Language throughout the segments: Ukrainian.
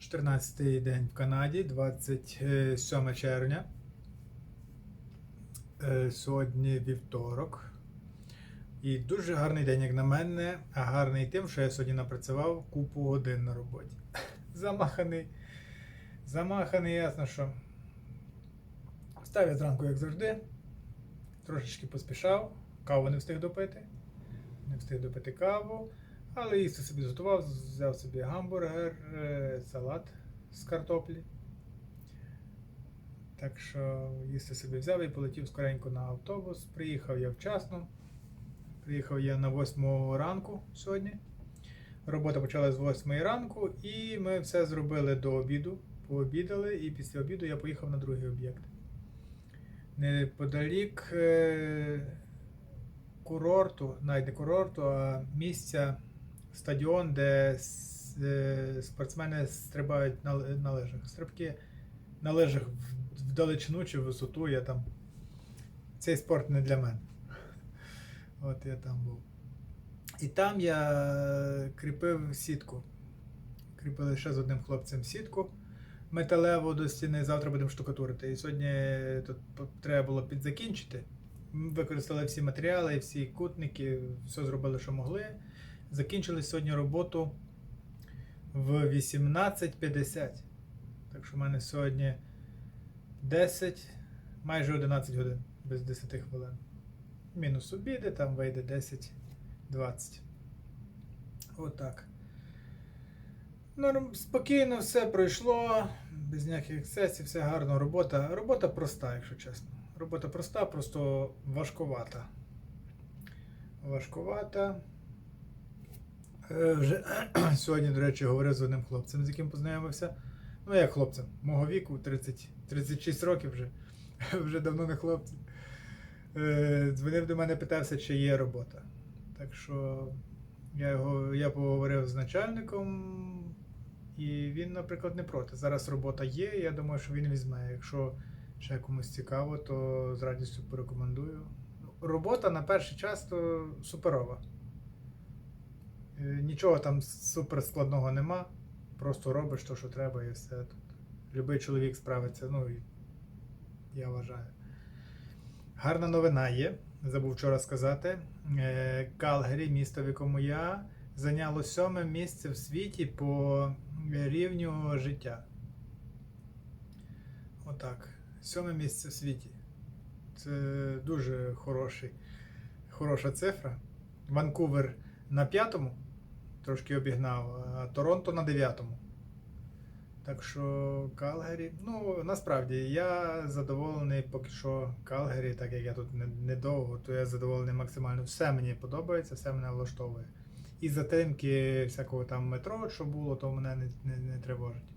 14-й день в Канаді, 27 червня. Е, Сьогодні вівторок. І дуже гарний день, як на мене, а гарний тим, що я сьогодні напрацював купу годин на роботі. Замаханий. Замаханий, ясно, що. Встав я зранку, як завжди. Трошечки поспішав, каву не встиг допити. Не встиг допити каву. Але їсти собі зготував, взяв собі гамбургер, е, салат з картоплі. Так що їсти собі взяв і полетів скоренько на автобус. Приїхав я вчасно. Приїхав я на 8 ранку сьогодні. Робота почалася з 8 ранку, і ми все зробили до обіду. Пообідали, і після обіду я поїхав на другий об'єкт. Неподалік е, курорту, навіть не курорту, а місця, стадіон, де е, спортсмени стрибають на, лижах. Стрибки на лижах в- вдалечину чи в висоту. Я там. Цей спорт не для мене. От я там був. І там я кріпив сітку. Кріпили ще з одним хлопцем сітку металеву до стіни. Завтра будемо штукатурити. І сьогодні тут треба було підзакінчити. Використали всі матеріали, всі кутники, все зробили, що могли. Закінчили сьогодні роботу в 18.50. Так що в мене сьогодні 10, майже 11 годин без 10 хвилин. Мінус обіди, там вийде 10-20. Отак. Норм, спокійно все пройшло, без ніяких ексцесів, все гарно. Робота, робота проста, якщо чесно. Робота проста, просто важкувата. Важкувата. Е, Вже сьогодні, до речі, говорив з одним хлопцем, з яким познайомився. Ну, як хлопцем, мого віку, 30, 36 років вже. Вже давно не хлопці. Е, Дзвонив до мене, питався, чи є робота. Так що я, його, я поговорив з начальником, і він, наприклад, не проти. Зараз робота є, і я думаю, що він візьме. Якщо ще комусь цікаво, то з радістю порекомендую. Робота на перший час то суперова. Е, Нічого там супер складного нема. Просто робиш те, що треба, і все тут. Любий чоловік справиться, ну і я вважаю. Гарна новина є. Забув вчора сказати. Е, Калгарі, місто, в якому я, зайняло сьоме місце в світі по рівню життя. Отак. Сьоме місце в світі. Це дуже хороший, хороша цифра. Ванкувер на п'ятому, трошки обігнав, Торонто на дев'ятому. Так що Калгарі, ну насправді я задоволений поки що Калгарі, так як я тут не- недовго, то я задоволений максимально. Все мені подобається, все мене влаштовує. І затримки всякого там метро, що було, то мене не, не, не тривожить.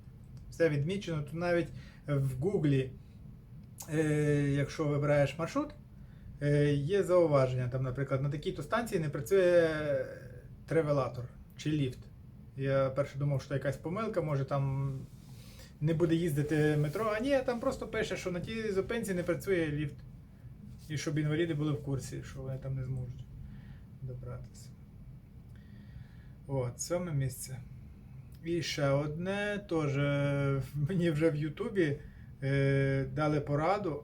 Все відмічено. Тут навіть в Гуглі, е, якщо вибираєш маршрут, е, є зауваження. Там, наприклад, на такій-то станції не працює тревелатор чи ліфт. Я перше думав, що якась помилка, може там не буде їздити метро, а ні, там просто пише, що на тій зупинці не працює ліфт. І щоб інваліди були в курсі, що вони там не зможуть добратися. От, сьоме місце. І ще одне, теж е, мені вже в Ютубі е, дали пораду.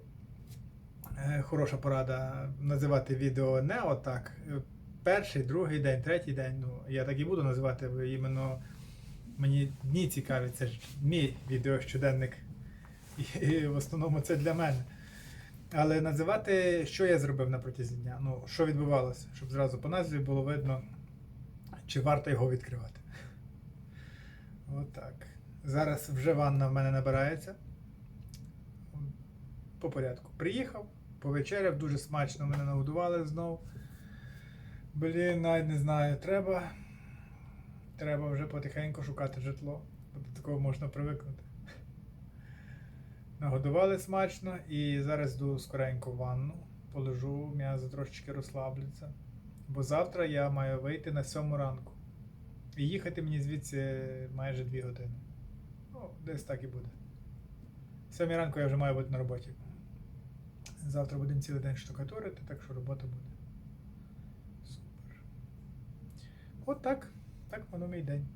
Е, хороша порада називати відео не отак. Перший, другий день, третій день. Ну, я так і буду називати, бо іменно мені дні цікаві, це ж мій відеощоденник. І в основному це для мене. Але називати, що я зробив на протязі дня, ну, що відбувалося, щоб зразу по назві було видно, чи варто його відкривати. Отак. Зараз вже ванна в мене набирається. По порядку. Приїхав, повечеряв, дуже смачно мене нагодували знову. Блін, навіть не знаю, треба. Треба вже потихеньку шукати житло. бо До такого можна привикнути. Нагодували смачно і зараз йду скоренько в ванну, полежу, м'язи трошечки розслабляться. Бо завтра я маю вийти на сьому ранку. І їхати мені звідси майже 2 години. Ну, десь так і буде. Сьомій ранку я вже маю бути на роботі. Завтра будемо цілий день штукатурити, так що робота буде. Супер. От так. Так воно мій день.